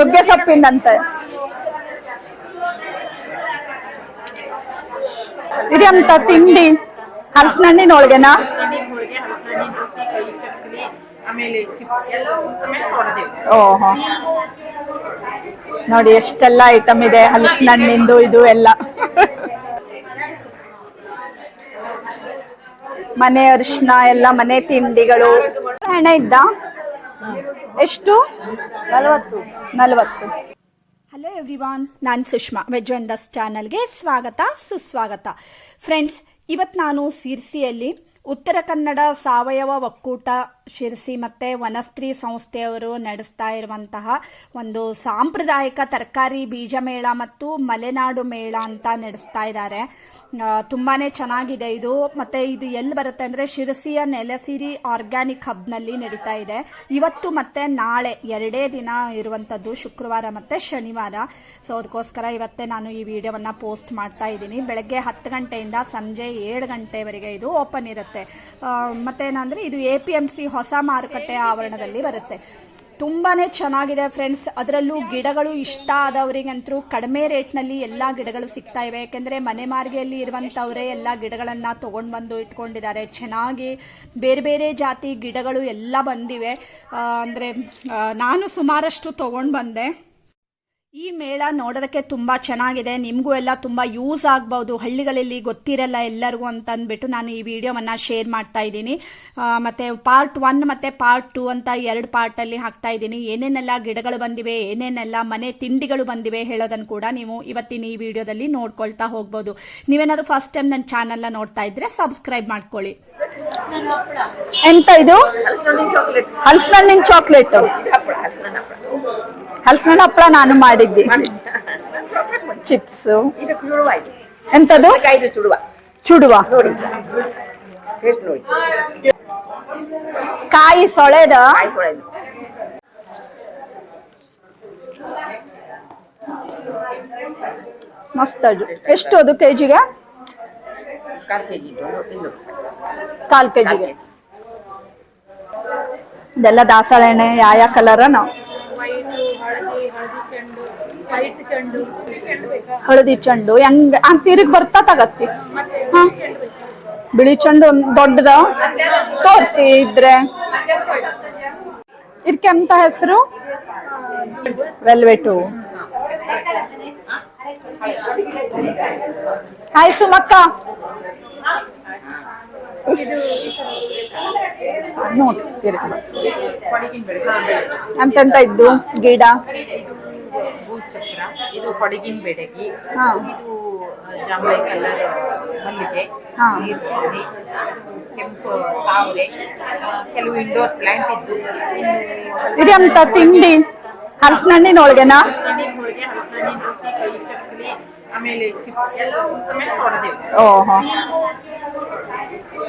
ನುಗ್ಗೆ ಸೊಪ್ಪಿಂದಂತೆ. ಇದೆಂತ ತಿಂಡಿ? ಹಲಸಿನಣ್ಣಿನ ಒಳಗೆನ ಓಹೋ. ನೋಡಿ ಎಷ್ಟೆಲ್ಲ ಐಟಮ್ ಇದೆ ಹಲಸಿನಣ್ಣಿಂದು ಇದು ಎಲ್ಲ. ಮನೆ ಅರಿಶಿನ, ಎಲ್ಲ ಮನೆ ತಿಂಡಿಗಳು. ಹಣ ಇದ್ದ? ಎಷ್ಟು? ನಲವತ್ತು. ನಲವತ್ತು. ಹಲೋ ಎವ್ರಿವಾನ್ ನಾನು ಸುಷ್ಮಾ. ವೆಜ್ ವಂಡರ್ಸ್ ಚಾನಲ್ಗೆ ಸ್ವಾಗತ ಸುಸ್ವಾಗತ. ಫ್ರೆಂಡ್ಸ್ ಇವತ್ತು ನಾನು ಸಿರ್ಸಿಯಲ್ಲಿ ಉತ್ತರ ಕನ್ನಡ ಸಾವಯವ ಒಕ್ಕೂಟ ಶಿರಸಿ ಮತ್ತೆ ವನಸ್ತ್ರೀ ಸಂಸ್ಥೆಯವರು ನಡೆಸ್ತಾ ಇರುವಂತಹ ಒಂದು ಸಾಂಪ್ರದಾಯಿಕ ತರಕಾರಿ ಬೀಜ ಮೇಳ ಮತ್ತು ಮಲೆನಾಡು ಮೇಳ ಅಂತ ನಡೆಸ್ತಾ ಇದ್ದಾರೆ. ತುಂಬಾನೇ ಚೆನ್ನಾಗಿದೆ ಇದು. ಮತ್ತೆ ಇದು ಎಲ್ಲಿ ಬರುತ್ತೆ ಅಂದ್ರೆ ಶಿರಸಿಯ ನೆಲಸಿರಿ ಆರ್ಗ್ಯಾನಿಕ್ ಹಬ್ನಲ್ಲಿ ನಡೀತಾ ಇದೆ. ಇವತ್ತು ಮತ್ತೆ ನಾಳೆ ಎರಡೇ ದಿನ ಇರುವಂತದ್ದು ಶುಕ್ರವಾರ ಮತ್ತೆ ಶನಿವಾರ. ಸೊ ಅದಕ್ಕೋಸ್ಕರ ಇವತ್ತೇ ನಾನು ಈ ವಿಡಿಯೋವನ್ನ ಪೋಸ್ಟ್ ಮಾಡ್ತಾ ಇದ್ದೀನಿ. ಬೆಳಗ್ಗೆ ಹತ್ತು ಗಂಟೆಯಿಂದ ಸಂಜೆ ಏಳು ಗಂಟೆವರೆಗೆ ಇದು ಓಪನ್ ಇರುತ್ತೆ. ಆ, ಮತ್ತೇನಂದರೆ ಇದು ಎ ಪಿ ಎಂ ಸಿ ಹೊಸ ಮಾರುಕಟ್ಟೆ ಆವರಣದಲ್ಲಿ ಬರುತ್ತೆ. ತುಂಬಾನೇ ಚೆನ್ನಾಗಿದೆ ಫ್ರೆಂಡ್ಸ್. ಅದರಲ್ಲೂ ಗಿಡಗಳು ಇಷ್ಟ ಆದವರಿಗಂತೂ ಕಡಿಮೆ ರೇಟ್ನಲ್ಲಿ ಎಲ್ಲ ಗಿಡಗಳು ಸಿಗ್ತಾ ಇವೆ. ಯಾಕೆಂದರೆ ಮನೆ ಮಾರ್ಗೆಯಲ್ಲಿ ಇರುವಂಥವರೇ ಎಲ್ಲ ಗಿಡಗಳನ್ನು ತೊಗೊಂಡು ಬಂದು ಇಟ್ಕೊಂಡಿದ್ದಾರೆ. ಚೆನ್ನಾಗಿ ಬೇರೆ ಬೇರೆ ಜಾತಿ ಗಿಡಗಳು ಎಲ್ಲ ಬಂದಿವೆ. ಅಂದರೆ ನಾನು ಸುಮಾರಷ್ಟು ತೊಗೊಂಡು ಬಂದೆ. ಈ ಮೇಳ ನೋಡೋದಕ್ಕೆ ತುಂಬಾ ಚೆನ್ನಾಗಿದೆ. ನಿಮಗೂ ಎಲ್ಲ ತುಂಬಾ ಯೂಸ್ ಆಗ್ಬಹುದು ಹಳ್ಳಿಗಳಲ್ಲಿ ಗೊತ್ತಿರಲ್ಲ ಎಲ್ಲರಿಗೂ ಅಂತ ಅಂದ್ಬಿಟ್ಟು ನಾನು ಈ ವಿಡಿಯೋವನ್ನ ಶೇರ್ ಮಾಡ್ತಾ ಇದ್ದೀನಿ. ಮತ್ತೆ ಪಾರ್ಟ್ ಒನ್ ಮತ್ತೆ ಪಾರ್ಟ್ ಟೂ ಅಂತ ಎರಡು ಪಾರ್ಟ್ ಅಲ್ಲಿ ಹಾಕ್ತಾ ಇದ್ದೀನಿ. ಏನೇನೆಲ್ಲ ಗಿಡಗಳು ಬಂದಿವೆ ಏನೇನೆಲ್ಲ ಮನೆ ತಿಂಡಿಗಳು ಬಂದಿವೆ ಹೇಳೋದನ್ನು ಕೂಡ ನೀವು ಇವತ್ತಿನ ಈ ವಿಡಿಯೋದಲ್ಲಿ ನೋಡ್ಕೊಳ್ತಾ ಹೋಗ್ಬೋದು. ನೀವೇನಾದ್ರು ಫಸ್ಟ್ ಟೈಮ್ ನನ್ನ ಚಾನೆಲ್ನ ನೋಡ್ತಾ ಇದ್ರೆ ಸಬ್ಸ್ಕ್ರೈಬ್ ಮಾಡ್ಕೊಳ್ಳಿ. ಎಂತ ಇದು? ಹಲ್ಸ್ನಲ್ಲಿ ಚಾಕ್ಲೇಟ್ ಚಾಕ್ಲೇಟ್ ಹಪ್ಪಳ ನಾನು ಮಾಡಿದ್ದೆ. ಚಿಪ್ಸ್. ಎಂತದು? ಚುಡುವ. ಕಾಯಿ ಸೊಳೆದ ಮಸ್ತ್ ಅದು. ಎಷ್ಟು ಅದು ಕೆಜಿಗೆ? ಕಾಲು ಕೆ ಜಿ ಇದು ಇದು ಕಾಲ್ ಕಾಲು ಕೆಜಿಗೆ. ಕೆ ಜಿ ಇದೆಲ್ಲ ದಾಸವಾಳ ಯಾವ ಕಲರ್ ನಾವು ಹಳದಿ ಚೆಂಡು. ಹೆಂಗ್ ಹಂಗ್ ತಿರುಗ್ ಬರ್ತಾ ತಗತ್ತಿ. ಹ. ಬಿಳಿ ಚೆಂಡು ಒಂದ್ ದೊಡ್ಡದ. ತೋರ್ಸಿ ಇದ್ರೆ. ಇದಕ್ಕೆ ಎಂತ ಹೆಸರು? ವೆಲ್ವೆಟು. ಹಾಯ್ ಸುಮಕ್ಕ. ನೋಡ್ತೀರಿ ಇದ್ದು? ಗಿಡ. ಕೊಡಗಿನ ಬೆಡಗಿ. ಹಾ. ಇದು ಜಾಂಬೈ ಕಲರ್ ಮಲ್ಲಿಗೆ ಹಾ. ನೀರ್ಸೋಣಿ ಕೆಂಪು ತಾವರೆ ಕೆಲವು ಇಂಡೋರ್ ಪ್ಲಾಂಟ್ ಇದ್ದು. ಇನ್ನು ಇದೆಂತ ತಿಂಡಿ? ಹಲಸಿನಣ್ಣಿನ ಹೋಳ್ಗೆನಾ ಹಲಸಿನಣ್ಣಿ ಹೋಳಿಗೆ ಹಲಸಿನಣ್ಣಿ ರೊಟ್ಟಿ ಕೈ ಚಕ್ಕಲಿ ಆಮೇಲೆ ಚಿಪ್ಸ್ ಆಮೇಲೆ ಕೊಡದೇವು ಓಹೋ.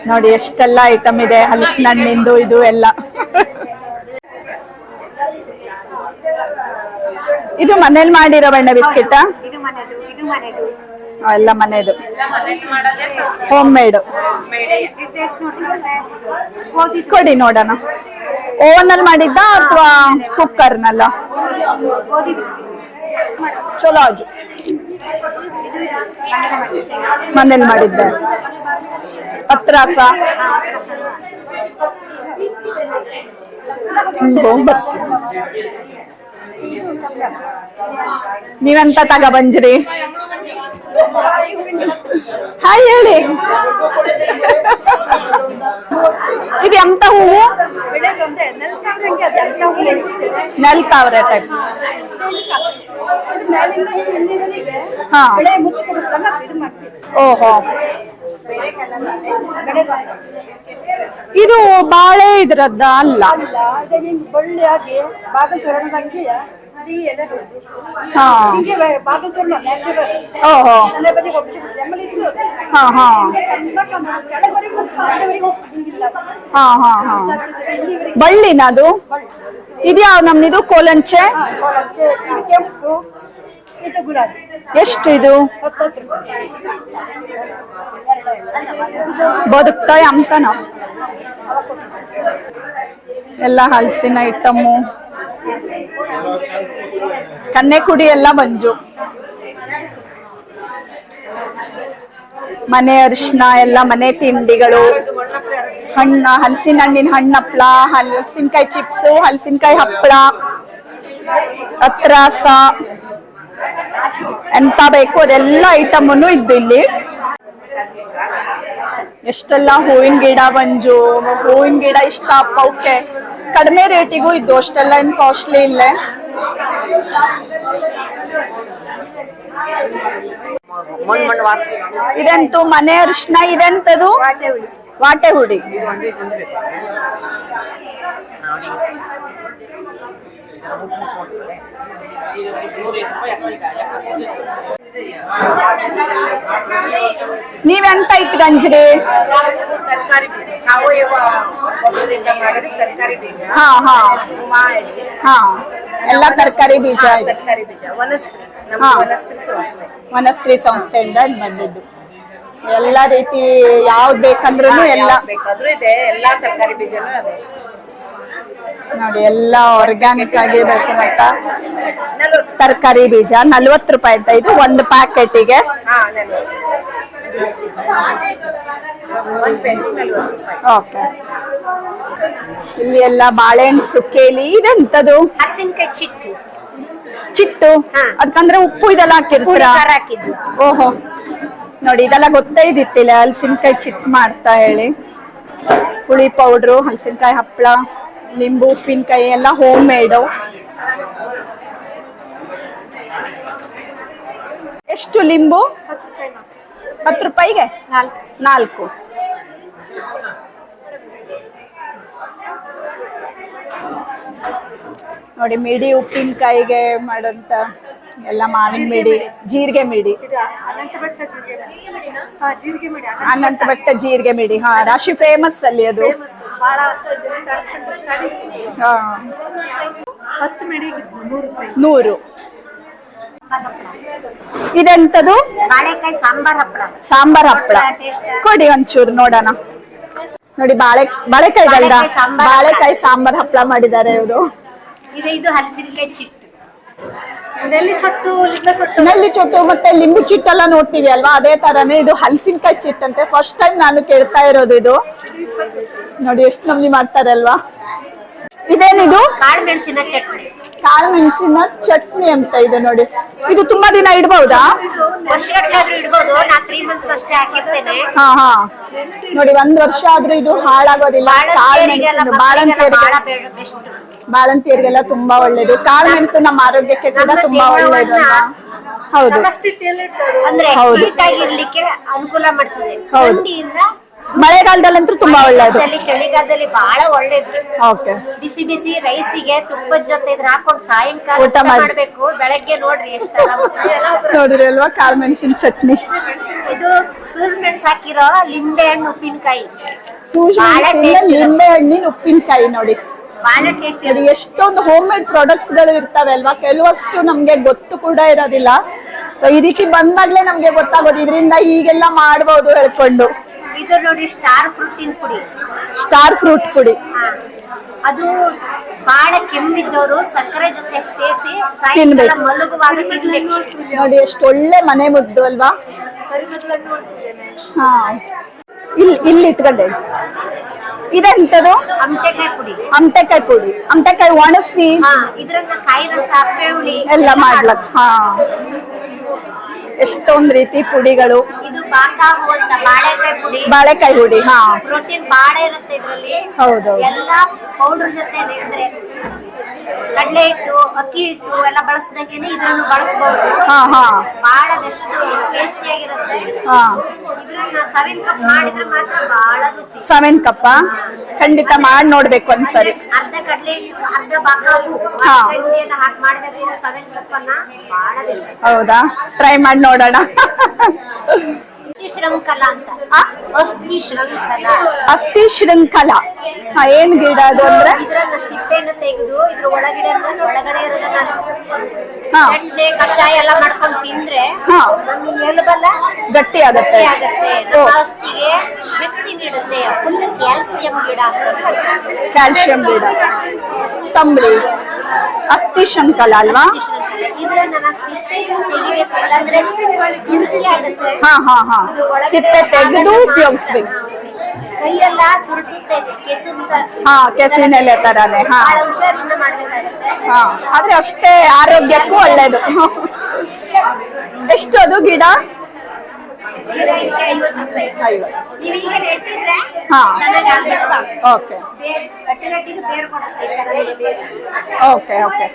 ನೋಡಿ ಎಷ್ಟೆಲ್ಲ ಐಟಮ್ ಇದೆ ಹಲಸಿನಣ್ಣಿಂದು ಇದು ಎಲ್ಲ. ಇದು ಮನೇಲಿ ಮಾಡಿರೋ ಬಣ್ಣ ಬಿಸ್ಕೆಟ್? ಎಲ್ಲ ಮನೆಯದು ಹೋಮ್ ಮೇಡ್ ಕೊಡಿ ನೋಡೋಣ. ಓವನ್ ಅಲ್ಲಿ ಮಾಡಿದ್ದ ಅಥವಾ ಕುಕ್ಕರ್ನಲ್ಲ ಚಲೋ ಅದು ಮನೇಲಿ ಮಾಡಿದ್ದೆ ಪತ್ರಾಸ. ಹೋಗ್ ಬರ್ತೀನಿ ನೀವೆಂತ ತಗ ಬಂಜ್ರಿ ಹಾಯ್ ಹೇಳಿ. ಇದು ಎಂತ ಹೂವು? ನೆಲ್ಕಾವ್ರೆ ಟೈಪ್ ಓಹೋ. ಇದು ಬಾಳೆ ಇದ್ರದ್ದ ಅಲ್ಲ ಹಾ. ಓಹೋ. ಹಾ ಹಾ. ಹಾ ಹಾ ಹಾ. ಬಳ್ಳಿನ ಅದು? ಇದ್ಯಾವ ನಮ್ದು ಕೋಲಂಚೆ? ಎಷ್ಟು ಇದು? ಬದುಕ್ತಾಯ ಅಂತನ ಎಲ್ಲ ಹಲಸಿನ ಐಟಮ್ಮು ಕನ್ನೆಕುಡಿ ಎಲ್ಲ ಮಂಜು. ಮನೆ ಅರಿಶಿನ ಎಲ್ಲ ಮನೆ ತಿಂಡಿಗಳು. ಹಣ್ಣ ಹಲಸಿನ ಹಣ್ಣಿನ ಹಣ್ಣಪ್ಲ ಹಲಸಿನಕಾಯಿ ಚಿಪ್ಸು, ಹಲಸಿನಕಾಯಿ ಹಪ್ಪಳ ಅತ್ರಾಸ ಎಂತ ಬೇಕು ಅದೆಲ್ಲ ಐಟಮನ್ನು ಇದ್ದು ಇಲ್ಲಿ. ಎಷ್ಟೆಲ್ಲ ಹೂವಿನ ಗಿಡ ಬಂಜು ಹೂವಿನ ಗಿಡ ಇಷ್ಟ ಅವಕ್ಕೆ ಕಡಿಮೆ ರೇಟಿಗೂ ಇದ್ದು ಅಷ್ಟೆಲ್ಲ ಏನು ಕಾಸ್ಟ್ಲಿ ಇಲ್ಲೇ. ಇದೆಂತು ಮನೆ ಅರಿಶಿನ ಇದೆಂತದು? ವಾಟೆ ಹುಡಿ. ನೀವೆಂತ ತರಕಾರಿ ಬೀಜ. ಹಾ ಹಾ. ಹಾ. ಎಲ್ಲ ತರಕಾರಿ ಬೀಜ ವನಸ್ತ್ರೀ ಸಂಸ್ಥೆಯಿಂದ ಬಂದಿದ್ದು. ಎಲ್ಲ ರೀತಿ ಯಾವ್ದ್ ಬೇಕಂದ್ರೂ ಎಲ್ಲ. ಬೇಕಾದ್ರೂ ಇದೆ ಎಲ್ಲಾ ತರಕಾರಿ ಬೀಜನೂ ಅದೇ. ನೋಡಿ ಎಲ್ಲ ಆರ್ಗ್ಯಾನಿಕ್ ಆಗಿ ಬೆಳೆಸಿದಂತ ತರಕಾರಿ ಬೀಜ ನಲ್ವತ್ತು ರೂಪಾಯಿ ಅಂತ ಇದು ಒಂದು ಪ್ಯಾಕೆಟಿಗೆ ಓಕೆ ಇಲ್ಲಿ ಎಲ್ಲ ಬಾಳೆಹಣ್ಣು ಸುಕ್ಕೇಲಿ ಇದೆಂತದು? ಹಸಿನಕಾಯಿ ಚಿಟ್ಟು. ಚಿಟ್ಟು. ಅದಕ್ಕಂದ್ರೆ ಉಪ್ಪು ಇದೆಲ್ಲ ಹಾಕಿರ್ತೀರಾ? ಓಹೋ. ನೋಡಿ, ಇದೆಲ್ಲ ಗೊತ್ತೇ ಇದ್ದಿತ್ತಿಲ್ಲ. ಹಲಸಿನಕಾಯಿ ಚಿಟ್ ಮಾಡ್ತಾ ಹೇಳಿ. ಹುಳಿ ಪೌಡ್ರು ಹಲಸಿನಕಾಯಿ ಹಪ್ಪಳ, ಲಿಂಬು, ಉಪ್ಪಿನಕಾಯಿ ಎಲ್ಲ ಹೋಮ್ ಮೇಡು ಎಷ್ಟು ಲಿಂಬು? ಹತ್ತು ರೂಪಾಯಿಗೆ? ನಾಲ್ಕು. ನೋಡಿ, ಮಿಡಿ ಉಪ್ಪಿನಕಾಯಿಗೆ ಮಾಡಂತ ಎಲ್ಲ ಮಾವಿನ ಮಿಡಿ ಜೀರಿಗೆ ಮಿಡಿ. ಅನಂತ ಬೆಟ್ಟ ಜೀರಿಗೆ ಹಾ ಜೀರಿಗೆ ಮಾಡಿ ಹಾ ರಾಶಿ ಫೇಮಸ್ ಅಲ್ಲಿ ಅದು. ಬಹಳ ಹಾ. ನೂರು ಇದೆಂತದು? ಬಾಳೆಕಾಯಿ ಸಾಂಬಾರ್ ಹಪ್ಪಳ. ಸಾಂಬಾರ್ ಹಪ್ಪಳ. ಕೊಡಿ ಒಂಚೂರು ನೋಡೋಣ. ನೋಡಿ ಬಾಳೆ ಬಾಳೆಕಾಯಿ ಅಲ್ದ ಬಾಳೆಕಾಯಿ ಸಾಂಬಾರ್ ಹಪ್ಪಳ ಮಾಡಿದ್ದಾರೆ ಇವರು. ಇದು ಇದು ಹಲಸಿನಕಾಯಿ ಚಿಟ್ಟು. ನೆಲ್ಲಿ ಚಟ್ಟು ಮತ್ತೆ ಲಿಂಬು ಚಿಟ್ಟೆಲ್ಲ ನೋಡ್ತೀವಿ ಅಲ್ವಾ? ಅದೇ ತರನೇ ಇದು ಹಲಸಿನಕಾಯಿ ಚಿಟ್ಟಂತೆ. ಫಸ್ಟ್ ಟೈಮ್ ನಾನು ಕೇಳ್ತಾ ಇರೋದು ಇದು. ನೋಡಿ ಎಷ್ಟು ನಮ್ನಿ ಮಾಡ್ತಾರೆ ಅಲ್ವಾ ಇದೇನಿದು? ಕಾಳು ಮೆಣಸಿನ ಚಟ್ನಿ. ಕಾಳು ಮೆಣಸಿನ ಚಟ್ನಿ ಅಂತ ಇದೆ ನೋಡಿ. ಇದು ತುಂಬಾ ದಿನ ಇಡಬಹುದಾ ವರ್ಷಗಟ್ಟಲೆ ಆದ್ರೂ ಇಡ್ಬೋದು ನಾ ತ್ರೀ ಮಂತ್ಸ್ ಅಷ್ಟೇ ಹಾಕಿರ್ತೇನೆ. ಹಾ ಹಾ. ನೋಡಿ ಒಂದ್ ವರ್ಷ ಆದ್ರೂ ಇದು ಹಾಳಾಗೋದಿಲ್ಲ. ಕಾಳು ಮೆಣಸಿನ ಬಾಳಂತಿಯರಿಗೆ ಬೆಸ್ಟ್ ಬಾಳಂತಿಯರಿಗೆಲ್ಲ ತುಂಬಾ ಒಳ್ಳೇದು. ಕಾಳು ಮೆಣಸು ನಮ್ಮ ಆರೋಗ್ಯಕ್ಕೆ ಕೂಡ ತುಂಬಾ ಒಳ್ಳೇದು ಹೌದು. ಅಂದ್ರೆ ಆಗಿರ್ಲಿಕ್ಕೆ ಅನುಕೂಲ ಮಾಡ್ತದೆ. ಹೌದು. ಮಳೆಗಾಲದಲ್ಲಂತೂ ತುಂಬಾ ಒಳ್ಳೇದು. ಚಳಿಗಾಲದಲ್ಲಿ ಬಹಳ ಒಳ್ಳೇದು. ಓಕೆ. ಬಿಸಿ ಬಿಸಿ ರೈಸಿಗೆ ತುಪ್ಪದ ಜೊತೆ ಇದ್ರ ಹಾಕೊಂಡು ಸಾಯಂಕಾಲ ಊಟ ಊಟ ಮಾಡಿ. ಮಾಡ್ಬೇಕು. ಬೆಳಗ್ಗೆ ನೋಡ್ರಿ ಎಷ್ಟು ನೋಡಿರಿ ಅಲ್ವಾ ಕಾಳು ಮೆಣಸಿನ ಚಟ್ನಿ. ಇದು ಸೂಜ್ ಮೆಣಸು ಹಾಕಿರೋ ಲಿಂಬೆ ಹಣ್ಣು ಉಪ್ಪಿನಕಾಯಿ. ಸೂಜಿ ಮೆಣಸಿನ ಹಣ್ಣಿನ ಉಪ್ಪಿನಕಾಯಿ ನೋಡಿ. ಬಹಳ ಟೇಸ್ಟಿ ನೋಡಿ ಎಷ್ಟೊಂದು ಹೋಮ್ ಮೇಡ್ ಪ್ರಾಡಕ್ಟ್ಸ್ಗಳು ಇರ್ತವೆ ಅಲ್ವಾ? ಕೆಲವಷ್ಟು ನಮ್ಗೆ ಗೊತ್ತು ಕೂಡ ಇರೋದಿಲ್ಲ. ಸೊ ಈ ರೀತಿ ಬಂದಾಗ್ಲೇ ನಮ್ಗೆ ಗೊತ್ತಾಗೋದು. ಇದರಿಂದ ಈಗೆಲ್ಲ ಮಾಡ್ಬೋದು ಹೇಳ್ಕೊಂಡು. ಇದು ನೋಡಿ ಸ್ಟಾರ್ ಫ್ರೂಟಿನ ಪುಡಿ ಸ್ಟಾರ್ ಫ್ರೂಟ್ ಪುಡಿ. ಅದು ಬಹಳ ಕೆಮ್ಮಿದ್ದವರು ಸಕ್ಕರೆ ಜೊತೆ ಸೇರಿಸಿ ತಿನ್ಬೇಕು. ಮಲಗುವಾಗ ತಿನ್ಬೇಕು. ನೋಡಿ ಎಷ್ಟು ಒಳ್ಳೆ ಮನೆ ಮುದ್ದು ಅಲ್ವಾ? ಹಾ ಇಲ್ಲಿ ಇಲ್ಲಿ ಇಟ್ಕೊಂಡೆ. ಇದೆಂತದು? ಅಮಟೆಕಾಯಿ ಪುಡಿ. ಅಮಟೆಕಾಯಿ ಪುಡಿ. ಅಮಟೆಕಾಯಿ ಒಣಸಿ ಹಾ ಇದ್ರನ್ನ ಕಾಯಿ ರಸ ಬೆಳ್ಳುಳ್ಳಿ ಎಲ್ಲ ಮಾಡ್ಲಕ್. ಹಾ. ಎಷ್ಟೊಂದ್ ರೀತಿ ಪುಡಿಗಳು. ಬಾಳೆಕಾಯಿ ಪುಡಿ. ಬಾಳೆಕಾಯಿ ಹುಡಿ ಹಾ. ಪ್ರೋಟೀನ್ ಬಾಳೆ ಇರುತ್ತೆ ಇದರಲ್ಲಿ. ಹೌದು. ಎಲ್ಲ ಪೌಡರ್ ಜೊತೆ ಅಂದ್ರೆ ಕಡಲೆ ಹಿಟ್ಟು ಅಕ್ಕಿ ಹಿಟ್ಟು ಎಲ್ಲ ಬಳಸ್ದಂಗೆನೆ ಇದನ್ನು ಬಳಸಬಹುದು ಹಾ ಹಾ. ಬಹಳ ಬೆಸ್ಟ್ ಟೇಸ್ಟಿ ಆಗಿರುತ್ತೆ. ಹಾ. ಇದ್ರನ್ನ ಸೆವೆನ್ ಕಪ್ ಮಾಡಿದ್ರೆ ಮಾತ್ರ ಬಹಳ ರುಚಿ. ಸೆವೆನ್ ಕಪ್ಪ ಖಂಡಿತ ಮಾಡಿ ನೋಡ್ಬೇಕು ಒಂದ್ಸರಿ. ಅರ್ಧ ಕಡಲೆ ಹಿಟ್ಟು ಅರ್ಧ ಬಾಕಾವು ಹಾ. ಬಾಳೆಕಾಯಿ ಹುಡಿಯನ್ನ ಹಾಕಿ ಮಾಡ್ಬೇಕು. ಸೆವೆನ್ ಕಪ್ ಅನ್ನ ಬಹಳ ಬೆಸ್ಟ್ ಹೌದಾ? ಟ್ರೈ ಮಾಡಿ ನೋಡೋಣ. ಶೃಂಖಲ ಅಂತ. ಆ? ಅಸ್ಥಿ ಶೃಂಖಲ. ಅಸ್ಥಿ ಶೃಂಖಲ. ಹಾ ಏನ್ ಗಿಡ ಅದು ಅಂದ್ರೆ? ಇದ್ರನ್ನ ಸಿಪ್ಪೆನ ತೆಗೆದು ಇದ್ರ ಒಳಗಡೆ ಒಳಗಡೆ ಇರೋದನ್ನ ಹಾ. ಎಣ್ಣೆ ಕಷಾಯ ಎಲ್ಲ ಮಾಡ್ಕೊಂಡು ತಿಂದ್ರೆ ಹಾ. ನಮ್ಮ ಎಲುಬೆಲ್ಲ ಗಟ್ಟಿ ಆಗತ್ತೆ. ಗಟ್ಟಿ ಆಗತ್ತೆ. ನಮ್ಮ ಅಸ್ಥಿಗೆ ಶಕ್ತಿ ನೀಡುತ್ತೆ. ಫುಲ್ ಕ್ಯಾಲ್ಸಿಯಂ ಗಿಡ ಅಂತ. ಕ್ಯಾಲ್ಸಿಯಂ ಗಿಡ. ತಂಬಳಿ ಅಸ್ಥಿ ಶಂಕಲ ಅಲ್ವಾ? ಹಾ ಹಾ ಹಾ. ಸಿಪ್ಪೆ ತೆಗೆದು ಉಪಯೋಗಿಸ್ಬೇಕು. ಹಾ ಕೆಸಿನ ಎಲೆ ತರಾನೆ. ಹಾ. ಹಾ ಆದ್ರೆ ಅಷ್ಟೇ ಆರೋಗ್ಯಕ್ಕೂ ಒಳ್ಳೇದು. ಎಷ್ಟು ಅದು ಗಿಡ ಇದಕ್ಕೆ ಐವತ್ತು ರೂಪಾಯಿ ಐವತ್ತು ನೀವು ಈಗ ನೆಟ್ಟಿದ್ರೆ ಹಾ. ಓಕೆ ಬೇರ್- ಬೇರು ಓಕೆ ಓಕೆ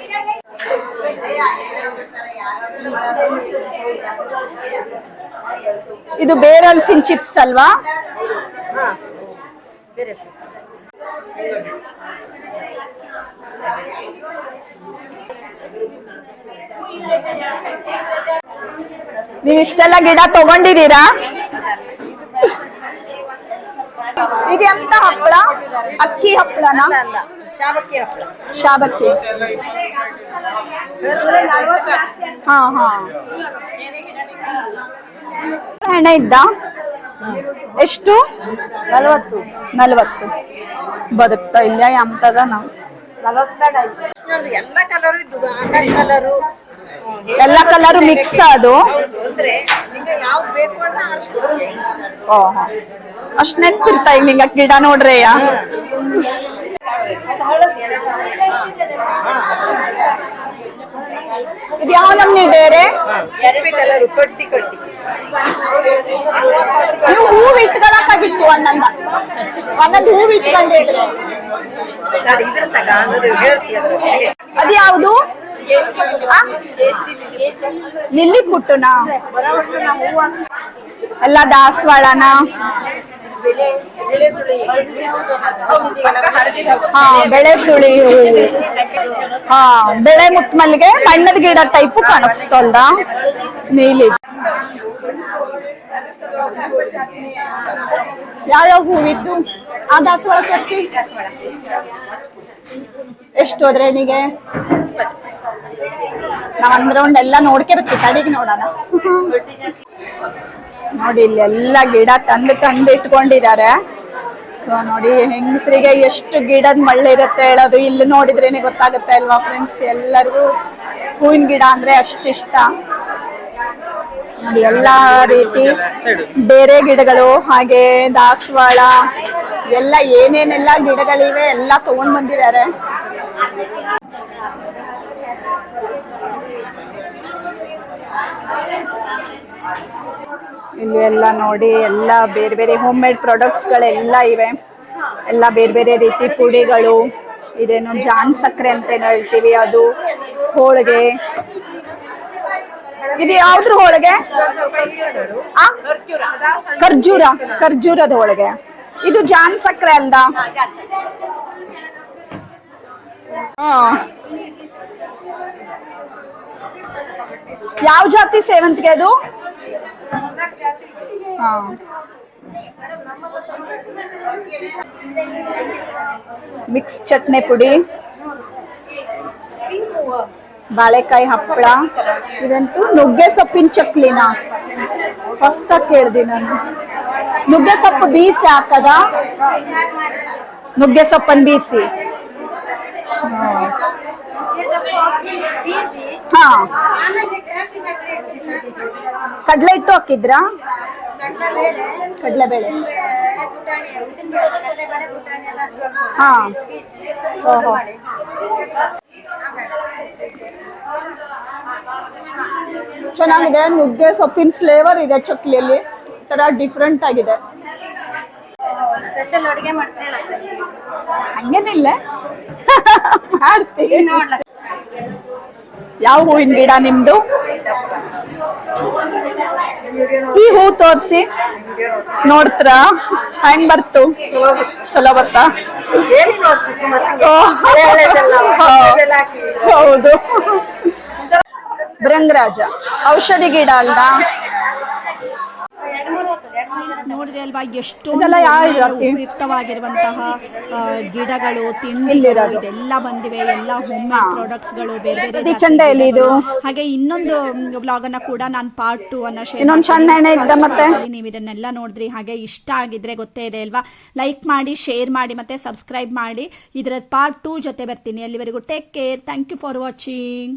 ಇದು ಬೇರಲ್ಸಿನ್ ಚಿಪ್ಸ್ ಅಲ್ವಾ ನೀವು ಇಷ್ಟೆಲ್ಲ ಗಿಡ ತಗೊಂಡಿದ್ದೀರಾ? ಇದೆಂತ ಹಪ್ಪಳ? ಅಕ್ಕಿ ಹಪ್ಪಳನಾ? ಶಾಬಕ್ಕಿ ಶಾವಕ್ಕಿ ಹಪ್ಪಳ. ಶಾಬಕ್ಕಿ. ಹಾ ಹಾ. ಹಣ ಇದ್ದ? ಎಷ್ಟು? ನಲವತ್ತು. ನಲವತ್ತು. ಬದುಕ್ತಾ ಇಲ್ಲ ಎಂತದ ನಾವು? ಎಲ್ಲ ಕಲರು ಇದ್ದು ಕಲರು ಎಲ್ಲ ಕಲರು ಮಿಕ್ಸ್ ಅದು ಹೌದು ಅಂದ್ರೆ ನಿಮ್ಗೆ ಯಾವ್ದು ಬೇಕು ಅಷ್ಟು ನೆನ್ಪಿರ್ತಾ ಈಗ ನಿಂಗ ಗಿಡ ನೋಡ್ರಯ್ಯ ಇದು ಯಾವ ನಮ್ನಿ ಬೇರೆ? ನೀವು ಹೂವು ಇಟ್ಕೊಳಕ್ಕಾಗಿತ್ತು ಒಂದೊಂದ ಒಂದೊಂದು ಹೂವು ಇಟ್ಕೊಂಡಿದ್ರು. ಅದು ಯಾವುದು? ಲಿಲ್ಲಿ ಪುಟ್ಟುನಾ? ಎಲ್ಲ ದಾಸವಾಳನ. ಹಾ, ಬೆಳೆ ಸುಳಿ ಹೂವು ಹಾ, ಬೆಳೆ ಮುತ್ ಮಲ್ಲಿಗೆ ಬಣ್ಣದ ಗಿಡ ಟೈಪು ಕಾಣಿಸ್ತಲ್ದ? ನೀಲಿ. ಯಾವ್ಯಾವ ಹೂವಿತ್ತು ಆ ದಾಸವಾಳ ತೋರಿಸಿ. ಎಷ್ಟು ಅದ್ರೇನಿಗೆ ನಾವ್ ಅಂದ್ರೆ ಒಂದೆಲ್ಲ ನೋಡ್ಕೆ ಬರ್ತೀವಿ ಕಡೆಗೆ ನೋಡೋಣ. ನೋಡಿ, ಇಲ್ಲಿ ಎಲ್ಲ ಗಿಡ ತಂದು ತಂದು ಇಟ್ಕೊಂಡಿದ್ದಾರೆ. ನೋಡಿ, ಹೆಂಗಸರಿಗೆ ಎಷ್ಟು ಗಿಡದ ಮಳ್ಳಿರುತ್ತೆ ಹೇಳೋದು ಇಲ್ಲಿ ನೋಡಿದ್ರೇನೆ ಗೊತ್ತಾಗುತ್ತೆ ಅಲ್ವಾ ಫ್ರೆಂಡ್ಸ್ ಎಲ್ಲರಿಗೂ ಹೂವಿನ ಗಿಡ ಅಂದ್ರೆ ಅಷ್ಟಿಷ್ಟ ನೋಡಿ, ಎಲ್ಲಾ ರೀತಿ ಬೇರೆ ಗಿಡಗಳು, ಹಾಗೆ ದಾಸವಾಳ, ಎಲ್ಲ ಏನೇನೆಲ್ಲ ಗಿಡಗಳಿವೆ ಎಲ್ಲ ತಗೊಂಡ್ ಬಂದಿದ್ದಾರೆ. ಇಲ್ಲಿ ಎಲ್ಲ ನೋಡಿ ಎಲ್ಲ ಬೇರೆ ಬೇರೆ ಹೋಮ್ ಮೇಡ್ ಪ್ರಾಡಕ್ಟ್ಸ್ಗಳೆಲ್ಲ ಇವೆ. ಎಲ್ಲ ಬೇರೆ ಬೇರೆ ರೀತಿ ಪುಡಿಗಳು, ಇದೇನು ಜಾನ್ ಸಕ್ಕರೆ ಅಂತ ಹೇಳ್ತೀವಿ, ಅದು ಹೋಳಿಗೆ. ಇದು ಯಾವ್ದ್ರ ಹೋಳಿಗೆ? ಖರ್ಜೂರ, ಖರ್ಜೂರದ ಹೋಳಿಗೆ. ಇದು ಜಾನ್ ಸಕ್ಕರೆ ಅಲ್ದ. ಯಾವ ಜಾತಿ ಸೇವಂತಿಗೆ ಅದು? ಹಾ. ಮಿಕ್ಸ್ ಚಟ್ನಿ ಪುಡಿ. ಬಾಳೆಕಾಯಿ ಹಪ್ಪಳ. ಇದಂತೂ ನುಗ್ಗೆ ಸೊಪ್ಪಿನ ಚಕ್ಲಿನ? ಹೊಸ್ದಾಗ್ ಕೇಳ್ದಿ ನಾನು. ನುಗ್ಗೆ ಸೊಪ್ಪು ಬೀಸಿ ಹಾಕದ? ನುಗ್ಗೆ ಸೊಪ್ಪನ್ ಬೀಸಿ. ಹಾ. ಕಡ್ಲೆ ಹಿಟ್ಟು ಹಾಕಿದ್ರಾ? ಕಡಲೆಬೇಳೆ ಹಾ. ಓಹೋ. ಚೆನ್ನಾಗಿದೆ ನುಗ್ಗೆ ಸೊಪ್ಪಿನ ಫ್ಲೇವರ್ ಇದೆ ಚಕ್ಲಿಯಲ್ಲಿ. ತರ ಡಿಫ್ರೆಂಟ್ ಆಗಿದೆ. ಸ್ಪೆಷಲ್ ಅಡುಗೆ ಮಾಡ್ತೀರಲ್ಲ? ಹಂಗೇನಿಲ್ಲ. ಮಾಡ್ತೀವಿ. ನೋಡ್ಲ ಯಾವ ಹೂವಿನ ಗಿಡ ನಿಮ್ದು? ಈ ಹೂ ತೋರಿಸಿ. ನೋಡ್ತ್ರ? ಹೆಂಗ್ ಬರ್ತು? ಚಲೋ ಬರ್ತಾ. ಹೌದು. ಬೃಂಗರಾಜ ಔಷಧಿ ಗಿಡ ಅಲ್ದ ಅಲ್ಲಿ ಅಲ್ವಾ ಎಷ್ಟು? ಉಪಯುಕ್ತವಾಗಿರುವಂತಹ ಗಿಡಗಳು ತಿಂಡಿ ಇದೆಲ್ಲ ಬಂದಿವೆ. ಎಲ್ಲ ಹೋಮ್ ಪ್ರಾಡಕ್ಟ್ಸ್ಗಳು ಬೇರೆ ಬೇರೆ ಚಂಡ ಇದು? ಹಾಗೆ ಇನ್ನೊಂದು ಬ್ಲಾಗ್ ಅನ್ನ ಕೂಡ ನಾನು ಪಾರ್ಟ್ ಟು ಅನ್ನ ಶೇರ್ ಇನ್ನೊಂದ್ ಸಣ್ಣ ಮಾಡ್ತೀನಿ. ಇದ್ದ ಮತ್ತೆ? ನೀವು ಇದನ್ನೆಲ್ಲ ನೋಡಿದ್ರಿ. ಹಾಗೆ ಇಷ್ಟ ಆಗಿದ್ರೆ ಗೊತ್ತೇ ಇದೆ ಅಲ್ವಾ? ಲೈಕ್ ಮಾಡಿ ಶೇರ್ ಮಾಡಿ ಮತ್ತೆ ಸಬ್ಸ್ಕ್ರೈಬ್ ಮಾಡಿ. ಇದರ ಪಾರ್ಟ್ ಟೂ ಜೊತೆ ಬರ್ತೀನಿ. ಅಲ್ಲಿವರೆಗೂ take care thank you for watching